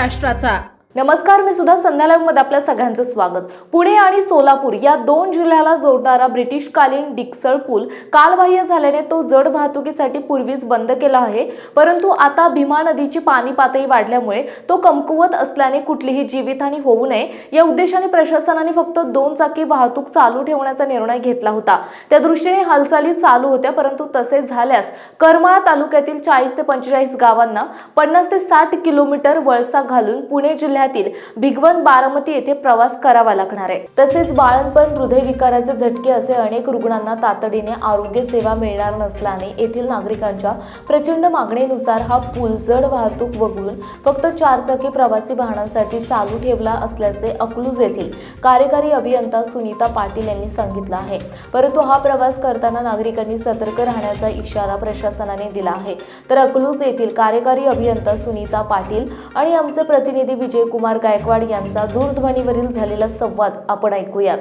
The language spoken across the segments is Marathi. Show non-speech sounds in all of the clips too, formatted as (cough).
राष्ट्राचा नमस्कार मी सुद्धा संध्याकाळमध्ये आपल्या सगळ्यांचं स्वागत. पुणे आणि सोलापूर या दोन जिल्ह्याला जोडणारा ब्रिटिशकालीन डिक्सळ पूल कालबाह्य झाल्याने तो जड वाहतुकीसाठी पूर्वीच बंद केला आहे. परंतु आता भीमा नदीची पाणी पातळी वाढल्यामुळे तो कमकुवत असल्याने कुठलीही जीवितहानी होऊ नये. या उद्देशाने प्रशासनाने फक्त दोन चाकी वाहतूक चालू ठेवण्याचा निर्णय घेतला होता. त्या दृष्टीने हालचाली चालू होत्या परंतु तसे झाल्यास करमाळा तालुक्यातील चाळीस ते पंचेचाळीस गावांना पन्नास ते साठ किलोमीटर वळसा घालून पुणे जिल्ह्यात जिल्ह्यातील भिगवण बारामती येथे प्रवास करावा लागणार आहे. तसेच बाळणपण हृदयविकाराचे झटके असे अनेक रुग्णांना तातडीने आरोग्य सेवा मिळणार नसल्याने येथील नागरिकांच्या प्रचंड मागणीनुसार हा पूल जड वाहतूक वगळून फक्त चारचाकी प्रवासी वाहनांसाठी चालू ठेवला असल्याचे अकलूज येथील कार्यकारी अभियंता सुनीता पाटील यांनी सांगितलं आहे. परंतु हा प्रवास करताना नागरिकांनी सतर्क राहण्याचा इशारा प्रशासनाने दिला आहे. तर अकलूज येथील कार्यकारी अभियंता सुनीता पाटील आणि आमचे प्रतिनिधी विजय विजयकुमार गायकवाड यांचा दूरध्वनीवरील झालेला संवाद आपण ऐकूयात.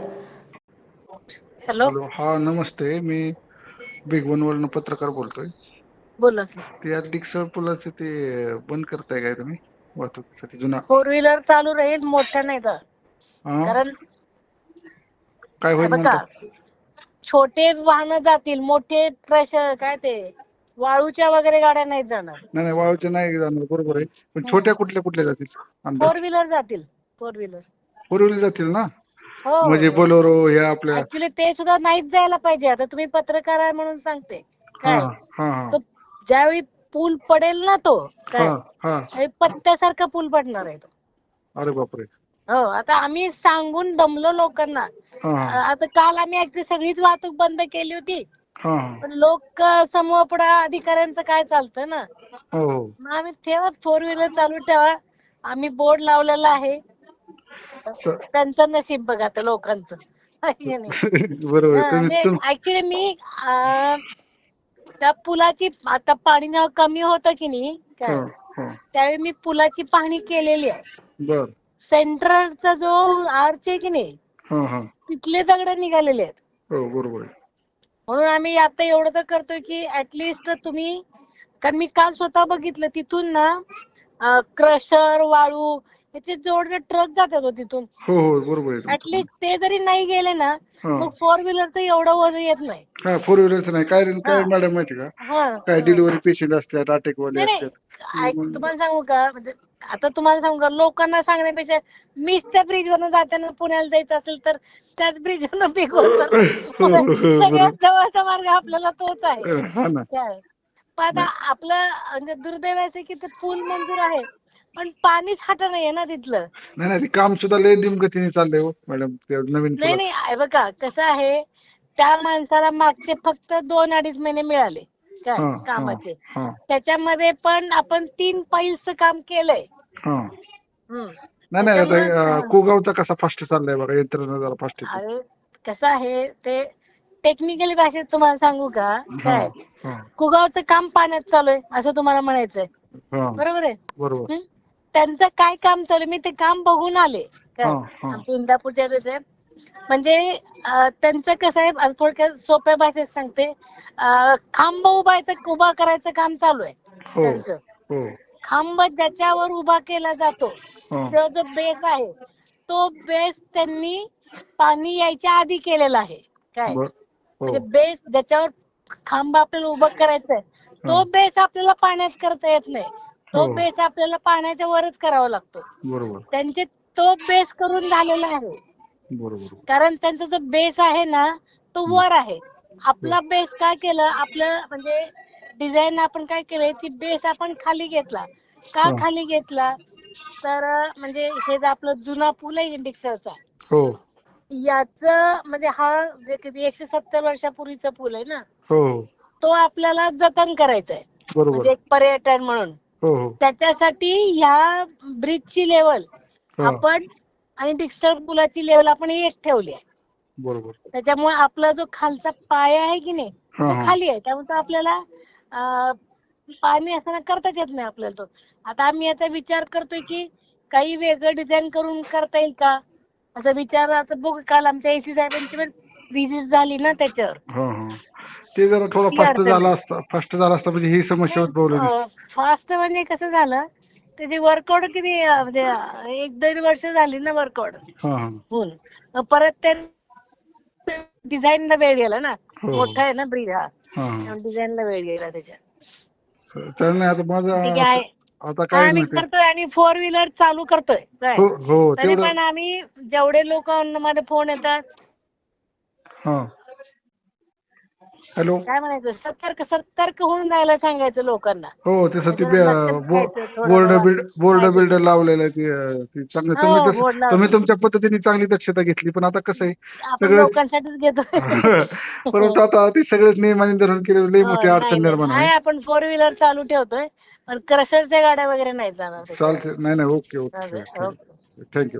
हॅलो. हॅलो. हा नमस्ते. मी बिग वन वरनं पत्रकार बोलतोय. बोला की ते या पुलाचे ते बंद करताय काय तुम्ही? वाहतुकीसाठी जुना. फोर व्हीलर चालू राहील मोठ्या नाही तर. हा? कारण काय होईल बघा. म्हणतात छोटे वाहन जातील मोठे प्रेशर काय ते? वाळूच्या वगैरे गाड्या नाही जाणार. नाही नाही वाळूचे नाही जाणार बरोबर आहे. पण छोट्या कुठल्या कुठल्या जातील अंदाज? फोर व्हीलर जातील फोर व्हीलर फोर व्हीलर जातील ना? हो. म्हणजे बोलेरो ह्या आपल्या ऍक्च्युली ते सुद्धा नाहीच जायला पाहिजे. आता तुम्ही पत्रकार आहे म्हणून सांगते. हा काय? हा हा तो ज्यावेळी पूल पडेल ना तो काय? हा हा. हे पत्त्यासारखा पूल पडणार आहे तो. अरे बापरे. हो आता आम्ही सांगून दमलो लोकांना. हा हा. आता काल आम्ही ऍक्च्युली सगळीच वाहतूक बंद केली होती. हा हा पण लोक समूह पुढे अधिकाऱ्यांचं काय चालतं ना? हो. मग आम्ही ठेवा फोर व्हीलर चालू ठेवा. आम्ही बोर्ड लावलेला आहे. स- त्यांचं नशीब बघा आता लोकांचं. है की नाही? बरोबर हा, तुम्ही आणि तुम ऍक्च्युली मी अं, त्या पुलाची आता पाणी जेव्हा कमी होतं की नाही? काय? हा हा. त्यावेळी मी पुलाची पाहणी केलेली आहे. बर. सेंटरचा जो आर्च आहे की नाही? हा हा. तिथले दगड निघालेले आहेत. हो बरोबर आहे. म्हणून आम्ही आता एवढं तर करतोय की ऍटलिस्ट तुम्ही कारण मी काल स्वतः बघितलं तिथून ना क्रशर वाळू याचे जोडले ट्रक जातात हो तिथून. हो हो बरोबर आहे तुमचं. ऍटलिस्ट ते जरी नाही गेले ना हा. मग फोर व्हीलरचं एवढं वजन येत नाही. हा फोर व्हीलरचं नाही. काय काय हा. मॅडम माहिती का? हा. काय. डिलिव्हरी पेशंट असतात अटॅक वाले नाही असतात. नाही ऐक- तुम्हाला सांगू का? म्हणजे आता तुम्हाला सांगू का लोकांना सांगण्यापेक्षा मीच त्या ब्रिज वरनं जाताना पुण्याला जायचं असेल तर त्याच ब्रिज वरनं (laughs) सगळ्यात जवळचा मार्ग आपल्याला तोच आहे. हा ना. काय पण आता आपलं म्हणजे दुर्दैव आहे की ते पूल मंजूर आहे पण पाणीच हाट नाहीये ना तिथलं. नाही नाही ते काम सुद्धा लय गतीने चाललंय हो मॅडम. ते नवीन नाही नाही बघा कसं आहे त्या माणसाला मागचे फक्त दोन अडीच महिने मिळाले. काय कामाचे. त्याच्यामध्ये पण आपण तीन पाईलचं काम केलंय. हम्म. नाही नाही आता त्याच्यामुळे- अं, कुगावचा कसा फास्ट चाललाय बघा यंत्रणा जरा फास्ट अरे कसं आहे ते टेक्निकली भाषेत तुम्हाला सांगू का? काय? कुगावचं काम पाण्यात चालू आहे असं तुम्हाला म्हणायचंय. बरोबर आहे? बरोबर. हं? त्यांचं काय काम चालू आहे मी ते काम बघून आले. काय? हा. हा आमच्या इंदापूरच्या तिथे म्हणजे त्यांचं कसं आहे थोडक्यात सोप्या भाषेत सांगते. खांब उभा आहे उभा करायचं काम चालू आहे हो त्यांचं. हो. खांब ज्याच्यावर उभा केला जातो तो जो बेस आहे तो बेस त्यांनी पाणी यायच्या आधी केलेला आहे. काय? हो. म्हणजे बेस ज्याच्यावर खांब आपल्याला उभं करायचंय तो हा. बेस आपल्याला पाण्यात करता येत नाही. तो. बेस आपल्याला पाण्याच्या वरच करावा लागतो. त्यांचे तो बेस करून झालेला आहे. बरोबर. कारण त्यांचा जो बेस आहे ना तो वर आहे. आपला बेस काय केलं? आपलं म्हणजे डिझाईन आपण काय केलंय ती बेस आपण खाली घेतला. का हा. खाली घेतला? तर म्हणजे हे जे आपलं जुना पूल आहे इंडिक्सरचा हो. याच म्हणजे हा जे किती एकशे सत्तर वर्षापूर्वीचा पूल आहे ना हो. हो तो आपल्याला जतन करायचा आहे म्हणजे एक पर्यटन म्हणून. हो हो. त्याच्यासाठी ह्या ब्रिजची लेवल हा. आपण आणि डिक्स्टर पुलाची लेवल आपण एक ठेवली आहे. बरोबर. त्याच्यामुळे आपला जो खालचा पाया आहे की नाही तो हा खाली आहे. त्यामुळे तो आपल्याला अं, पाणी असताना करताच येत नाही आपल्याला तो. आता आम्ही याचा विचार करतोय की काही वेगळं डिझाईन करून करता येईल का? असा विचार आता बघू काल आमच्या एसी साहेबांची पण विजिट झाली ना त्याच्यावर. हा हा. ते जरा थोडं ती फास्ट अडचण. झालं असतं फास्ट झालं असतं म्हणजे ही समस्या उद्भवली नसती फास्ट म्हणजे कसं झालं त्याची वर्कआउट किती म्हणजे एक दीड वर्ष झाली ना वर्कआउट हा हा. होऊन मग परत ते डिझाईनला वेळ गेला ना. हो. मोठा आहे ना ब्रिज हा. हा. हा डिझाईनला वेळ गेला त्याच्या. तर नाही आता माझं ठीक आहे. असं- आता काय आम्ही करतोय आणि फोर व्हीलर चालू करतोय. काय? हो हो तरी तेवढं पण आम्ही जेवढे लोक मध्ये फोन येतात हा. हॅलो काय म्हणायचं सतर्क सतर्क होऊन जायला सांगायचं लोकांना हो तसं ते जरा लक्षात घ्यायचं थोडं बोर्ड. बिल्ड बोर्ड माहिती लावलेलं आहे ते अं, ते चांगलं हो, तुम्ही तसं लावलेलं. तुम्ही तुमच्या पद्धतीने चांगली दक्षता घेतली पण आता कसं आहे आपण सगळं लोकांसाठीच घेतो (laughs) परंतु आता ते सगळेच नियमाने धरून केले लई हो, मोठी नाही, अडचण नाही. निर्माण आहे आहे आपण फोर व्हीलर चालू ठेवतोय पण क्रशरच्या गाड्या वगैरे नाही जाणार त्याच्यावर. चालते नाही नाही ओके ओके चालेल, ओके. थँक्यू